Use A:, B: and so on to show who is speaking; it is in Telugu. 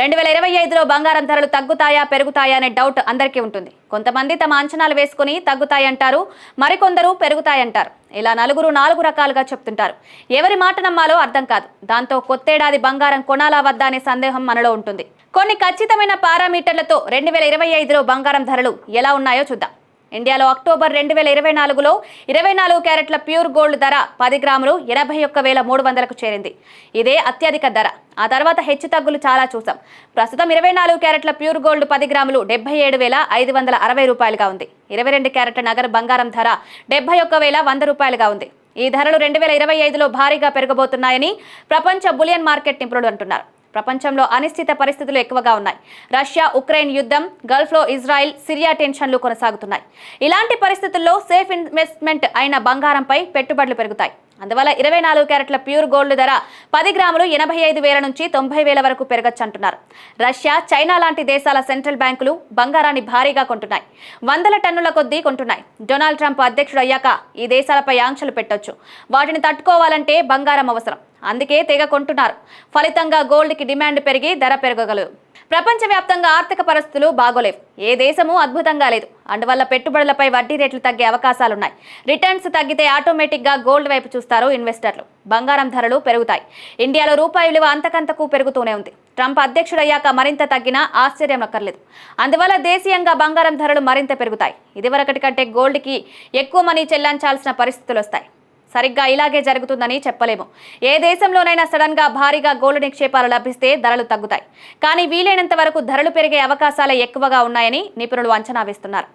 A: రెండు వేల ఇరవై ఐదులో బంగారం ధరలు తగ్గుతాయా పెరుగుతాయా అనే డౌట్ అందరికీ ఉంటుంది. కొంతమంది తమ అంచనాలు వేసుకుని తగ్గుతాయంటారు మరికొందరు పెరుగుతాయంటారు. ఇలా నలుగురు నాలుగు రకాలుగా చెప్తుంటారు. ఎవరి మాట నమ్మాలో అర్థం కాదు. దాంతో కొత్తేడాది బంగారం కొనాలా వద్దా అనే సందేహం మనలో ఉంటుంది. కొన్ని ఖచ్చితమైన పారామీటర్లతో రెండు వేల ఇరవై ఐదులో బంగారం ధరలు ఎలా ఉన్నాయో చూద్దాం. ఇండియాలో అక్టోబర్ రెండు వేల ఇరవై నాలుగులో ఇరవై నాలుగు క్యారెట్ల ప్యూర్ గోల్డ్ ధర పది గ్రాములు ఎనభై ఒక్క వేల మూడు వందలకు చేరింది. ఇదే అత్యధిక ధర. ఆ తర్వాత హెచ్చు తగ్గులు చాలా చూసాం. ప్రస్తుతం ఇరవై నాలుగు క్యారెట్ల ప్యూర్ గోల్డ్ పది గ్రాములు డెబ్బై ఏడు వేల ఐదు వందల అరవై రూపాయలుగా ఉంది. ఇరవై రెండు క్యారెట్ల నగర బంగారం ధర డెబ్బై ఒక్క వేల వంద రూపాయలుగా ఉంది. ఈ ధరలు రెండు వేల ఇరవై ఐదులో భారీగా పెరగబోతున్నాయని ప్రపంచ బులియన్ మార్కెట్ నిపుణులు అంటున్నారు. ప్రపంచంలో అనిశ్చిత పరిస్థితులు ఎక్కువగా ఉన్నాయి. రష్యా ఉక్రెయిన్ యుద్ధం గల్ఫ్లో ఇజ్రాయెల్ సిరియా టెన్షన్లు కొనసాగుతున్నాయి. ఇలాంటి పరిస్థితుల్లో సేఫ్ ఇన్వెస్ట్మెంట్ అయిన బంగారంపై పెట్టుబడులు పెరుగుతాయి. అందువల్ల ఇరవై నాలుగు క్యారెట్ల ప్యూర్ గోల్డ్ ధర పది గ్రాములు ఎనభై ఐదు వేల నుంచి తొంభై వేల వరకు పెరగచ్చు అంటున్నారు రష్యా చైనా లాంటి దేశాల సెంట్రల్ బ్యాంకులు బంగారాన్ని భారీగా కొంటున్నాయి. వందల టన్నుల కొద్దీ కొంటున్నాయి. డొనాల్డ్ ట్రంప్ అధ్యక్షుడు అయ్యాక ఈ దేశాలపై ఆంక్షలు పెట్టొచ్చు. వాటిని తట్టుకోవాలంటే బంగారం అవసరం. అందుకే తెగ కొంటున్నారు. ఫలితంగా గోల్డ్కి డిమాండ్ పెరిగి ధర పెరగగలదు. ప్రపంచవ్యాప్తంగా ఆర్థిక పరిస్థితులు బాగోలేవు. ఏ దేశము అద్భుతంగా లేదు. అందువల్ల పెట్టుబడులపై వడ్డీ రేట్లు తగ్గే అవకాశాలున్నాయి. రిటర్న్స్ తగ్గితే ఆటోమేటిక్గా గోల్డ్ వైపు చూస్తారు ఇన్వెస్టర్లు. బంగారం ధరలు పెరుగుతాయి. ఇండియాలో రూపాయి విలువ అంతకంతకు పెరుగుతూనే ఉంది. ట్రంప్ అధ్యక్షుడయ్యాక మరింత తగ్గినా ఆశ్చర్యం అక్కర్లేదు. అందువల్ల దేశీయంగా బంగారం ధరలు మరింత పెరుగుతాయి. ఇదివరకటి కంటే గోల్డ్కి ఎక్కువ మనీ చెల్లించాల్సిన పరిస్థితులు వస్తాయి. సరిగ్గా ఇలాగే జరుగుతుందని చెప్పలేము. ఏ దేశంలోనైనా సడన్గా భారీగా గోల్డ్ నిక్షేపాలు లభిస్తే ధరలు తగ్గుతాయి. కానీ వీలైనంత వరకు ధరలు పెరిగే అవకాశాలే ఎక్కువగా ఉన్నాయని నిపుణులు అంచనా వేస్తున్నారు.